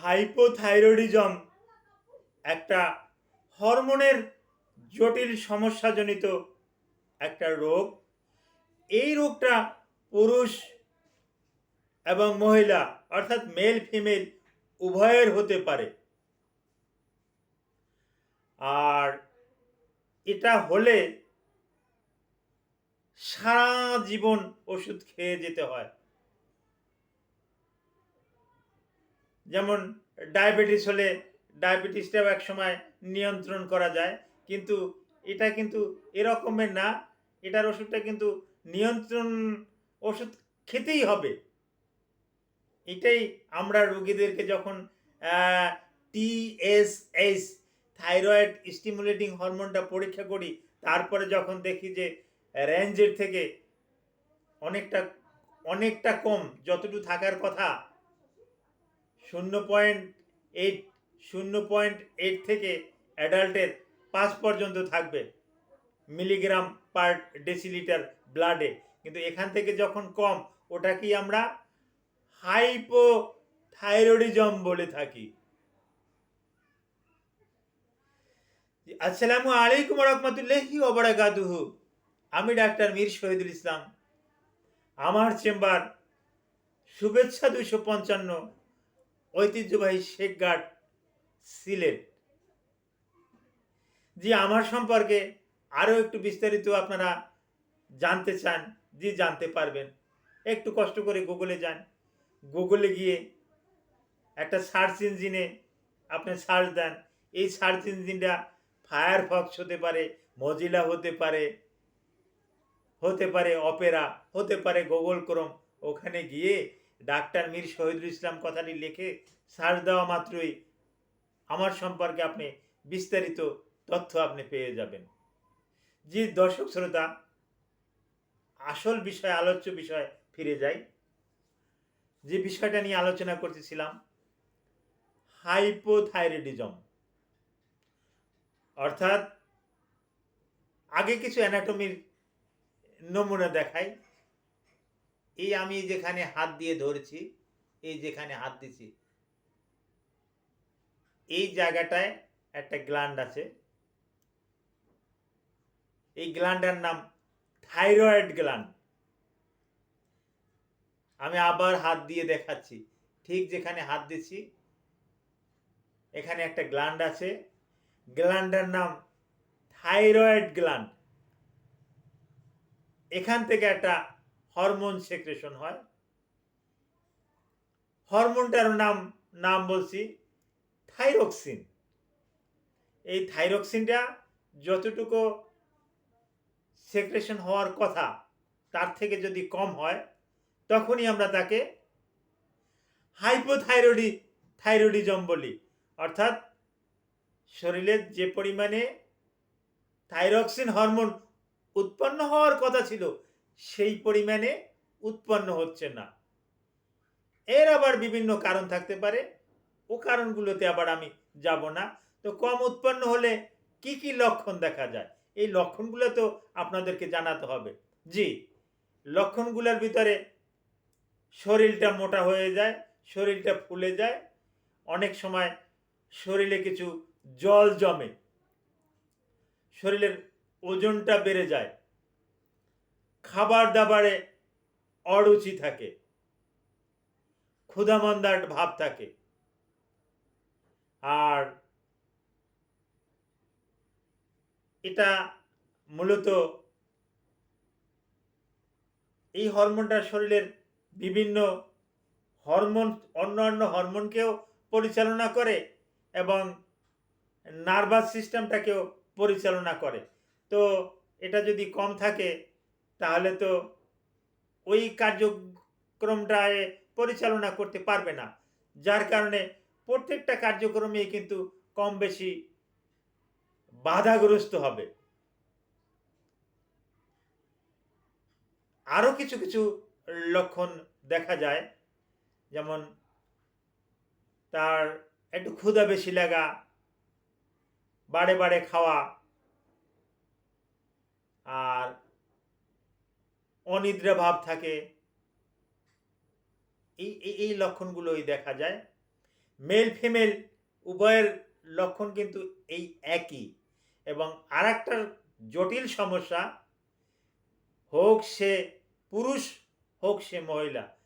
Hypothyroidism একটা হরমোনের জটিল সমস্যাজনিত একটা রোগ। এই রোগটা পুরুষ এবং মহিলা, অর্থাৎ মেল ফিমেল উভয়ের হতে পারে। আর এটা হলে সারা জীবন ওষুধ খেয়ে যেতে হয়। যেমন ডায়াবেটিস হলে ডায়াবেটিসটাও এক সময় নিয়ন্ত্রণ করা যায়। কিন্তু এটা কিন্তু এরকমের না, এটার ওষুধটা কিন্তু নিয়ন্ত্রণ ওষুধ খেতেই হবে। এটাই আমরা রোগীদেরকে যখন টিএসএস থাইরয়েড স্টিমুলেটিং হরমোনটা পরীক্ষা করি, তারপরে যখন দেখি যে রেঞ্জের থেকে অনেকটা অনেকটা কম, যতটুকু থাকার কথা শূন্য পয়েন্ট এইট শূন্য পয়েন্ট এইট থেকে অ্যাডাল্টের পাঁচ পর্যন্ত থাকবে মিলিগ্রাম পার ডেসিলিটার ব্লাডে কিন্তু এখান থেকে যখন কম ওটাকেই আমরা হাইপো থাইরয়েডিজম বলে থাকি। আসসালামু আলাইকুম রহমতুল্লাহি ওবরাকাতুহু। আমি ডাক্তার মীর শহীদুল ইসলাম। আমার চেম্বার, শুভেচ্ছা দুশো পঞ্চান্ন। ঐতিহ্যবাহী শেখঘাট সিলেট। জি, আমার সম্পর্কে আরও একটু বিস্তারিত আপনারা জানতে চান, জি, জানতে পারবেন। একটু কষ্ট করে গুগলে যান। গুগলে গিয়ে একটা সার্চ ইঞ্জিনে আপনি সার্চ দেন। এই সার্চ ইঞ্জিনটা ফায়ারফক্স হতে পারে, মজিলা হতে পারে হতে পারে অপেরা, হতে পারে গুগল ক্রোম। ওখানে গিয়ে ডাক্তার মীর শহীদুল ইসলাম কথাটি লেখে সার্চ দেওয়া মাত্রই আমার সম্পর্কে আপনি বিস্তারিত তথ্য আপনি পেয়ে যাবেন। যে দর্শক শ্রোতা, আসল বিষয়, আলোচ্য বিষয় ফিরে যাই। যে বিষয়টা নিয়ে আলোচনা করতেছিলাম, হাইপোথাইরয়েডিজম। অর্থাৎ আগে কিছু অ্যানাটমির নমুনা দেখাই। এই আমি যেখানে হাত দিয়ে ধরছি, এই যেখানে হাত দিছি, এই জায়গাটায় একটা গ্ল্যান্ড আছে। এই গ্ল্যান্ডের নাম থাইরয়েড গ্ল্যান্ড আমি আবার হাত দিয়ে দেখাচ্ছি। ঠিক যেখানে হাত দিছি, এখানে একটা গ্ল্যান্ড আছে। গ্ল্যান্ডের নাম থাইরয়েড গ্ল্যান্ড এখান থেকে একটা হরমোন সেক্রেশন হয়। হরমোনটার নাম নাম বলছি, থাইরক্সিন। এই থাইরক্সিনটা যতটুকু সেক্রেশন হওয়ার কথা, তার থেকে যদি কম হয়, তখনই আমরা তাকে হাইপোথাইরয়েডি, থাইরয়েডিজম বলি। অর্থাৎ শরীরের যে পরিমাণে থাইরক্সিন হরমোন উৎপন্ন হওয়ার কথা ছিল সেই পরিমাণে উৎপন্ন হচ্ছে না। এর আবার বিভিন্ন কারণ থাকতে পারে। ও কারণগুলোতে আবার আমি যাব না। তো কম উৎপন্ন হলে কি কি লক্ষণ দেখা যায়? এই লক্ষণগুলো তো আপনাদেরকে জানাতে হবে। জি, লক্ষণগুলোর ভিতরে শরীরটা মোটা হয়ে যায়, শরীরটা ফুলে যায়। অনেক সময় শরীরে কিছু জল জমে। শরীরের ওজনটা বেড়ে যায়। খাবার দাবারে অরুচি থাকে, ক্ষুধামন্দার ভাব থাকে। আর এটা মূলত এই হরমোনটা শরীরের বিভিন্ন হরমোন অন্য অন্য হরমোনকেও পরিচালনা করে এবং নার্ভাস সিস্টেমটাকেও পরিচালনা করে। তো এটা যদি কম থাকে তাহলে তো ওই কার্যক্রমটায় পরিচালনা করতে পারবে না। যার কারণে প্রত্যেকটা কার্যক্রমেই কিন্তু কম বেশি বাধাগ্রস্ত হবে। আরও কিছু কিছু লক্ষণ দেখা যায়, যেমন তার একটু ক্ষুধা বেশি লাগা, বাড়ে বাড়ে খাওয়া, আর অনিদ্রা ভাব থাকে। এই, এই- লক্ষণগুলোই দেখা যায়। মেল ফিমেল উভয়ের লক্ষণ কিন্তু এই একই। এবং আর একটা জটিল সমস্যা, হোক সে পুরুষ, হোক সে মহিলা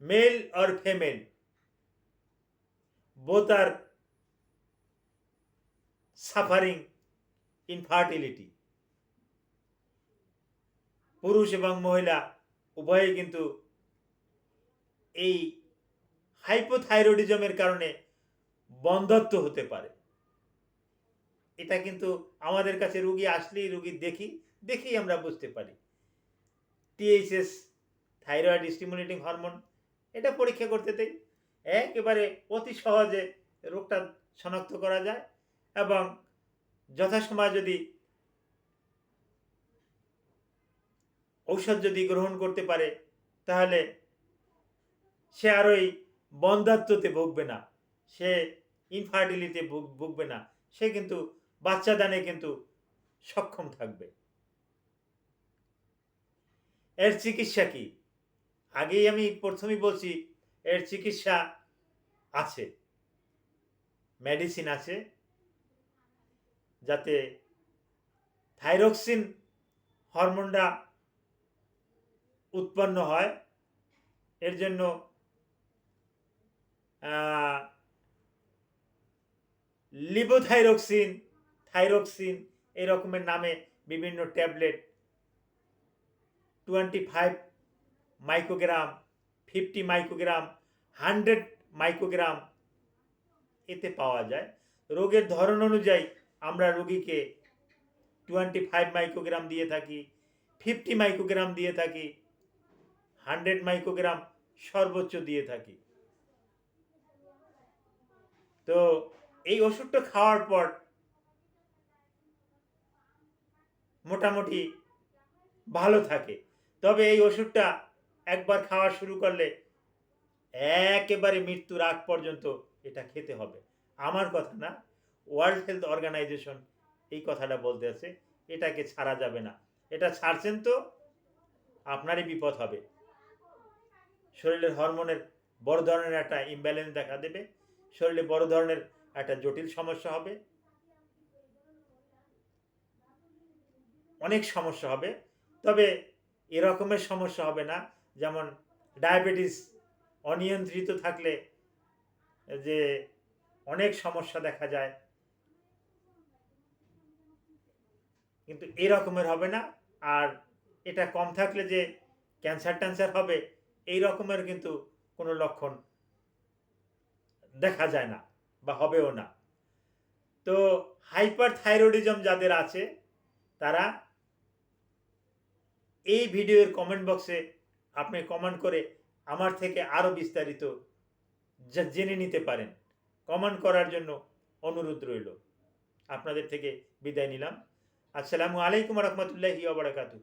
male or female are suffering infertility পুরুষ এবং মহিলা উভয়ই কিন্তু এই হাইপোথাইরয়েডিজমের কারণে বন্ধত্ব হতে পারে। এটা কিন্তু আমাদের কাছে রুগী আসলেই রুগী দেখি, দেখেই আমরা বুঝতে পারি। টিএইচএস থাইরয়েড স্টিমুলেটিং হরমোন এটা পরীক্ষা করতে দেই। একেবারে অতি সহজে রোগটা শনাক্ত করা যায় এবং যথাসময় যদি ঔষধ যদি গ্রহণ করতে পারে, তাহলে সে আর ওই বন্ধাত্মতে ভুগবে না। সে ইনফার্টিলিতে ভুগবে না। সে কিন্তু বাচ্চা দানে কিন্তু সক্ষম থাকবে। এর চিকিৎসা কি? আগেই আমি প্রথমেই বলছি, এর চিকিৎসা আছে। মেডিসিন আছে। যাতে থাইরক্সিন হরমোনটা উৎপন্ন হয়। এর জন্য লিবোথাইরক্সিন, থাইরক্সিন এই রকমের নামে বিভিন্ন tablet twenty five microgram, fifty microgram, hundred microgram এতে পাওয়া যায়। রোগের ধরন অনুযায়ী আমরা রোগীকে টোয়েন্টি ফাইভ মাইক্রোগ্রাম দিয়ে থাকি, ফিফটি মাইক্রোগ্রাম দিয়ে থাকি হান্ড্রেড মাইক্রোগ্রাম সর্বোচ্চ দিয়ে থাকি। তো এই ওষুধটা খাওয়ার পর মোটামুটি ভালো থাকে। তবে এই ওষুধটা একবার খাওয়া শুরু করলে একেবারে মৃত্যুর আগ পর্যন্ত এটা খেতে হবে। আমার কথা না, ওয়ার্ল্ড হেলথ অর্গানাইজেশন এই কথাটা বলতে আছে, এটাকে ছাড়া যাবে না। এটা ছাড়ছেন তো আপনারই বিপদ হবে। শরীরের হরমোনের বড় ধরনের একটা ইমব্যালেন্স দেখা দেবে। শরীরে বড় ধরনের একটা জটিল সমস্যা হবে। অনেক সমস্যা হবে। তবে এরকমের সমস্যা হবে না। যেমন ডায়াবেটিস অনিয়ন্ত্রিত থাকলে যে অনেক সমস্যা দেখা যায়। কিন্তু এরকমের হবে না। আর এটা কম থাকলে যে ক্যান্সার ট্যান্সার হবে এই রকমের কিন্তু কোনো লক্ষণ দেখা যায় না বা হবেও না। তো হাইপার থাইরয়েডিজম যাদের আছে, তারা এই ভিডিওর কমেন্ট বক্সে আপনি কমেন্ট করে আমার থেকে আরও বিস্তারিত জেনে নিতে পারেন। কমেন্ট করার জন্য অনুরোধ রইল। আপনাদের থেকে বিদায় নিলাম। আসসালামু আলাইকুম রহমতুল্লাহি ওবরাকাতু